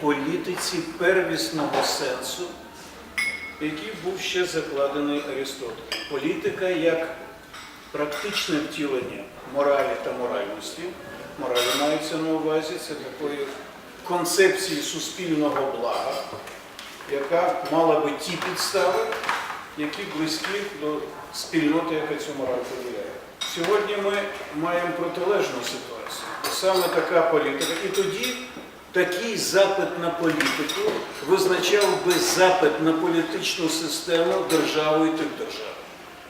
політиці первісного сенсу, який був ще закладений Аристотелем. Політика як практичне втілення моралі та моральності. Моралі мається на увазі, це такої концепції суспільного блага, яка мала би ті підстави, які близькі до спільноти, яка цю мораль поділяє. Сьогодні ми маємо протилежну ситуацію. Саме така політика. І тоді такий запит на політику визначав би запит на політичну систему держави і тип держави.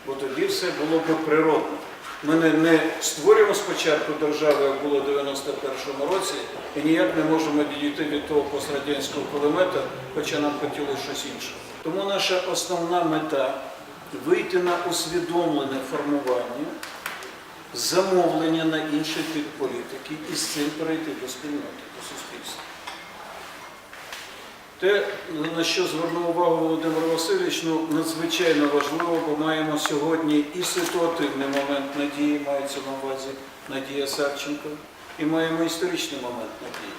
Бо тоді все було би природно. Ми не, не створюємо спочатку державу, як було в 91-му році, і ніяк не можемо відійти від того пострадянського кулемета, хоча нам хотілося щось інше. Тому наша основна мета вийти на усвідомлене формування, замовлення на інший тип політики і з цим перейти до спільноти, до суспільства. Те, на що звернув увагу Володимир Васильович, ну, надзвичайно важливо, бо маємо сьогодні і ситуативний момент надії, мається на увазі Надія Савченко, і маємо історичний момент надії.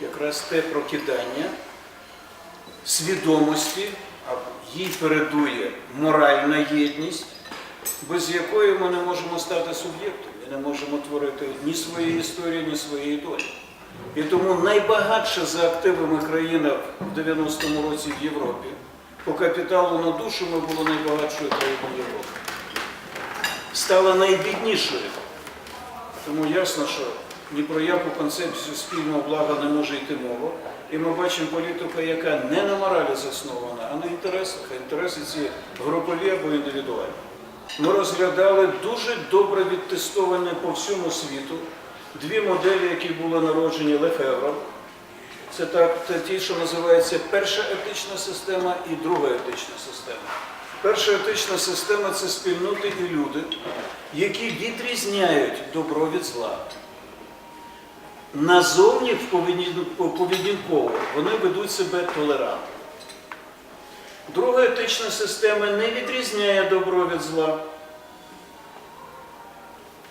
Якраз те прокидання свідомості, а їй передує моральна єдність, без якої ми не можемо стати суб'єктом і не можемо творити ні своєї історії, ні своєї долі. І тому найбагатша за активами країна в 90-му році в Європі по капіталу на душу ми були найбагатшою країною Європи. Стала найбіднішою. Тому ясно, що ні про яку концепцію спільного блага не може йти мова. І ми бачимо політику, яка не на моралі заснована, а на інтересах. А інтереси ці групові або індивідуальні. Ми розглядали дуже добре відтестовані по всьому світу дві моделі, які були народжені Лефевром. Це так, це ті, що називається перша етична система і друга етична система. Перша етична система це спільноти і люди, які відрізняють добро від зла. Назовні поведінково вони ведуть себе толерантно. Друга етична система не відрізняє добро від зла.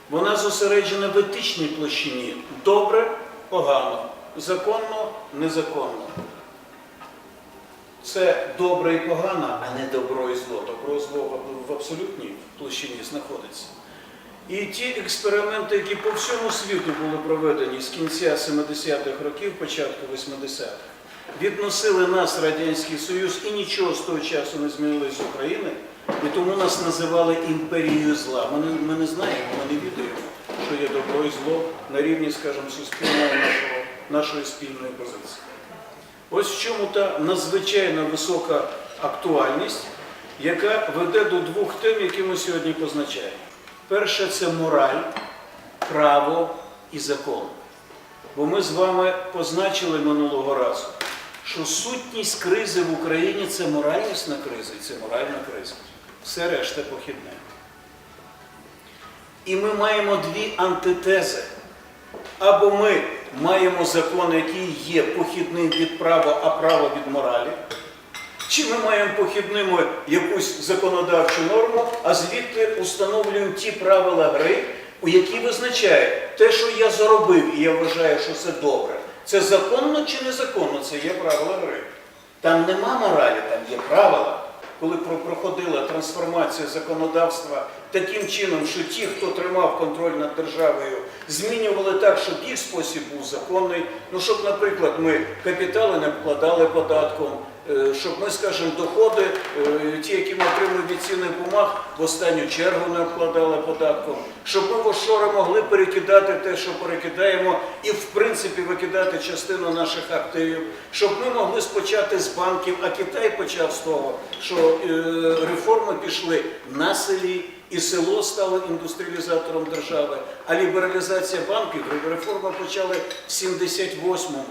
Вона зосереджена в етичній площині. Добре, погано, законно, незаконно. Це добре і погано, а не добро і зло. Добро і зло в- абсолютній площині знаходиться. І ті експерименти, які по всьому світу були проведені з кінця 70-х років, початку 80-х, відносили нас, Радянський Союз, і нічого з того часу не змінилось з України, і тому нас називали імперією зла. Ми ми не знаємо, ми не відаємо, що є добро і зло на рівні, скажімо, суспільного нашого, нашої спільної позиції. Ось в чому та надзвичайно висока актуальність, яка веде до двох тем, які ми сьогодні позначаємо. Перше це мораль, право і закон. Бо ми з вами позначили минулого разу, що сутність кризи в Україні це моральність на криза і це моральна криза. Все решта похідне. І ми маємо дві антитези. Або ми маємо закон, який є похідним від права, а право від моралі. Чи ми маємо похідними якусь законодавчу норму, а звідти установлюємо ті правила гри, у які визначають те, що я заробив, і я вважаю, що це добре. Це законно чи незаконно, це є правила гри. Там нема моралі, там є правила. Коли про- проходила трансформація законодавства таким чином, що ті, хто тримав контроль над державою, змінювали так, щоб їх спосіб був законний. Ну, щоб, наприклад, ми капітали не вкладали податком, е, щоб ми, скажімо, доходи, е, ті, які ми отримуємо від цінних бумаг, в останню чергу не вкладали податком, щоб ми в офшори могли перекидати те, що перекидаємо, і в принципі викидати частину наших активів, щоб ми могли спочати з банків, а Китай почав з того, що е, реформи пішли на селі. І село стало індустріалізатором держави, а лібералізація банків реформи почали в 78-му,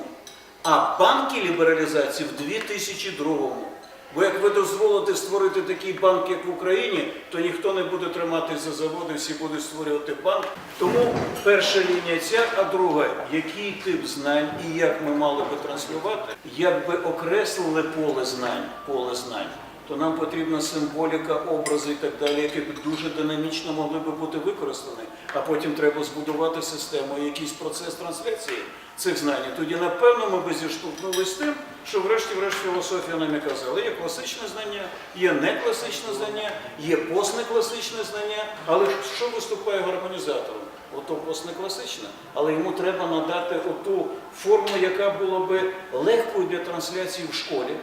а банки лібералізації в 2002-му. Бо як ви дозволите створити такий банк, як в Україні, то ніхто не буде триматись за заводи, всі будуть створювати банк. Тому перша лінія ця, а друга, який тип знань і як ми мали би транслювати, як би окреслили поле знань, поле знань, то нам потрібна символіка, образи і так далі, які б дуже динамічно могли би бути використані. А потім треба збудувати систему, якийсь процес трансляції цих знань. Тоді, напевно, ми би зіштовхнулися з тим, що врешті-врешт філософія нам і казала. Є класичне знання, є некласичне знання, є постнекласичне знання, але що виступає гармонізатором? Ото постнекласичне, але йому треба надати оту форму, яка була би легкою для трансляції в школі,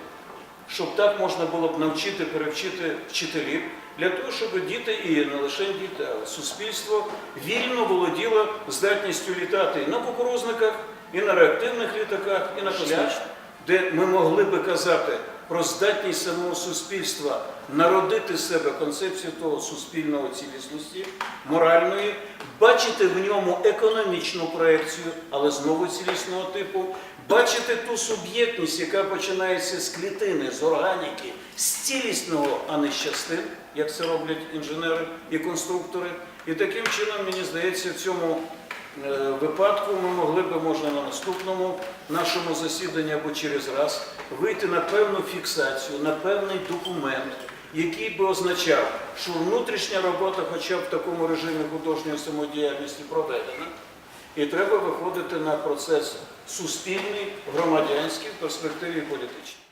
щоб так можна було б навчити, перевчити вчителів, для того, щоб діти, і не лише діти, а суспільство вільно володіло здатністю літати і на кукурузниках, і на реактивних літаках, і на космічних, де ми могли би казати про здатність самого суспільства народити себе концепцію того суспільного цілісності, моральної, бачити в ньому економічну проекцію, але знову цілісного типу, бачити ту суб'єктність, яка починається з клітини, з органіки, з цілісного, а не з частин, як це роблять інженери і конструктори. І таким чином, мені здається, в цьому випадку ми могли би, може, на наступному нашому засіданні або через раз вийти на певну фіксацію, на певний документ, який би означав, що внутрішня робота, хоча б в такому режимі художньої самодіяльності, проведена. І треба виходити на процес суспільний, громадянський, в перспективі політичний.